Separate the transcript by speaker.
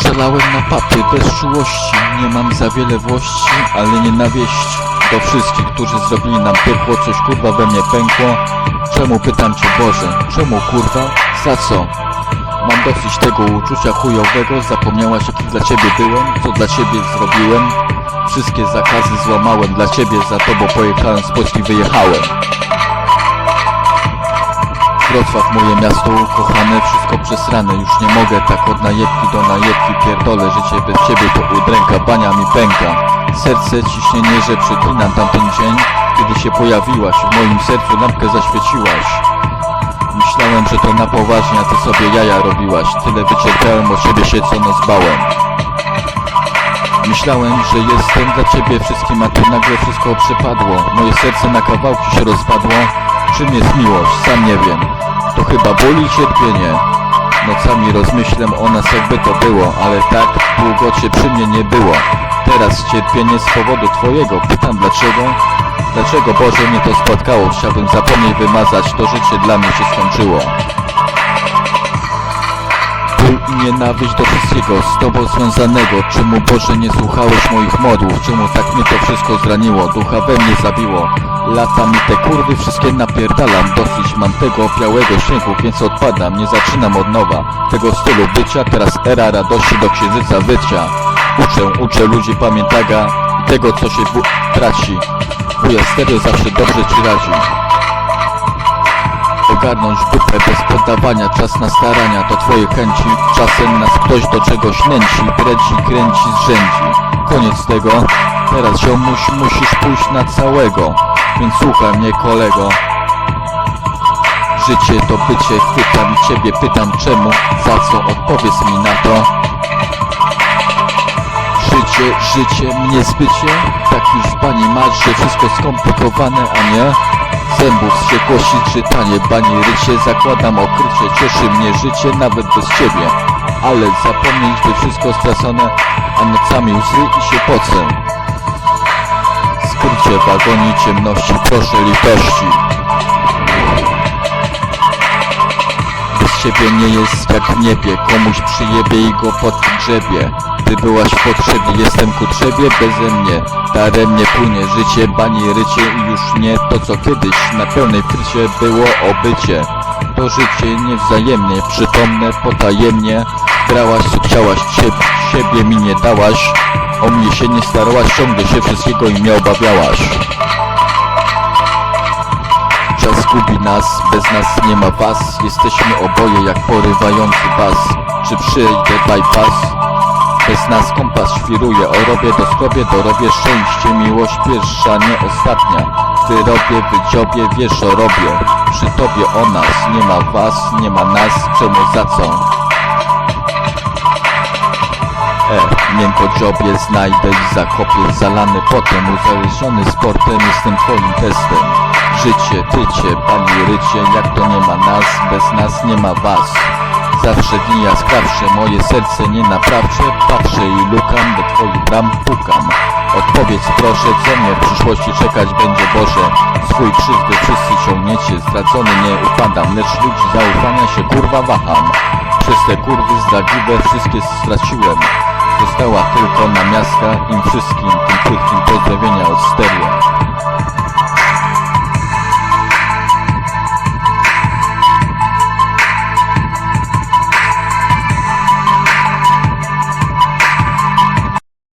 Speaker 1: Przelałem na papy bez czułości Nie mam za wiele włości, ale nienawieść Do wszystkich, którzy zrobili nam piekło Coś kurwa we mnie pękło Czemu pytam cię Boże? Czemu kurwa? Za co? Mam dosyć tego uczucia chujowego Zapomniałaś jaki dla ciebie byłem Co dla ciebie zrobiłem Wszystkie zakazy złamałem Dla ciebie za tobą pojechałem Z Polski wyjechałem Wrocław moje miasto ukochane Wszystko przesrane Już nie mogę tak od najebki do najebki Pierdolę życie bez ciebie to udręka Bania mi pęka. Serce ciśnienie, że przeklinam tamten dzień Kiedy się pojawiłaś W moim sercu lampkę zaświeciłaś. Myślałem, że to na poważnie, a ty sobie jaja robiłaś. Tyle wycierpiałem od ciebie się, co noc bałem. Myślałem, że jestem dla ciebie wszystkim, a tu nagle wszystko przepadło. Moje serce na kawałki się rozpadło. Czym jest miłość? Sam nie wiem To chyba boli cierpienie Nocami rozmyślam o nas jakby to było Ale tak długo cię przy mnie nie było Teraz cierpienie z powodu twojego Pytam dlaczego? Dlaczego Boże mnie to spotkało? Chciałbym zapomnieć wymazać To życie dla mnie się skończyło ból i nienawiść do wszystkiego z Tobą związanego Czemu Boże nie słuchałeś moich modłów? Czemu tak mnie to wszystko zraniło? Ducha we mnie zabiło Lata mi te kurwy wszystkie napierdalam. Dosyć mam tego białego śniegu, więc odpadam. Nie zaczynam od nowa tego stylu bycia. Teraz era radości do księżyca wycia Uczę, uczę ludzi pamiętaga I tego co się traci. Wuja stereo zawsze dobrze ci radzi. Ogarnąć dupę bez poddawania, czas na starania to twoje chęci. Czasem nas ktoś do czegoś nęci, breci, kręci, zrzędzi. Koniec tego, teraz ziomuś musisz pójść na całego Więc słuchaj mnie kolego. Życie to bycie, i ciebie pytam czemu, za co, odpowiedz mi na to. Życie, życie, mnie zbycie Tak już pani masz, że wszystko skomplikowane, a nie? Zębów wściekłości czytanie, bani rycie Zakładam okrycie, cieszy mnie życie nawet bez ciebie. Ale zapomnieć by wszystko stracone A nocami łzy i się pocę Skrycie w agonii ciemności, proszę litości. Bez ciebie nie jest jak w niebie Komuś przyjebie i go podgrzebie. Ty byłaś w potrzebie, jestem ku trzebie beze mnie. Daremnie płynie życie, bani rycie i już nie. To co kiedyś Na pełnej frycie było obycie. To życie niewzajemnie, przytomne potajemnie. Grałaś co chciałaś, siebie, siebie mi nie dałaś O mnie się nie starałaś, ciągle się wszystkiego i mnie obawiałaś. Czas gubi nas, bez nas nie ma was. Jesteśmy oboje jak porywający bas Czy przyjdę bypass? Bez nas kompas świruje. O robię do skrobię, dorobię szczęście. Miłość pierwsza, nie ostatnia. Gdy robię, wydziobie, wiesz o robię. Przy tobie o nas, nie ma was, nie ma nas. Czemu za co? E, miękko dziobie znajdę i zakopię Zalany potem, uzależniony sportem. Jestem twoim testem. Życie, tycie, pani rycie. Jak to nie ma nas, bez nas nie ma was. Zawsze dni jaskrawsze, moje serce nie naprawcze. Patrzę i lukam, do twoich bram pukam. Odpowiedz proszę, co mnie w przyszłości czekać będzie Boże? Swój krzywdy wszyscy ciągniecie, zdradzony nie upadam. Lecz ludzi zaufania się kurwa waham. Przez te kurwy zdradliwe wszystkie straciłem Została tylko namiastka im wszystkim Tym krótkim pozdrowienia od stereo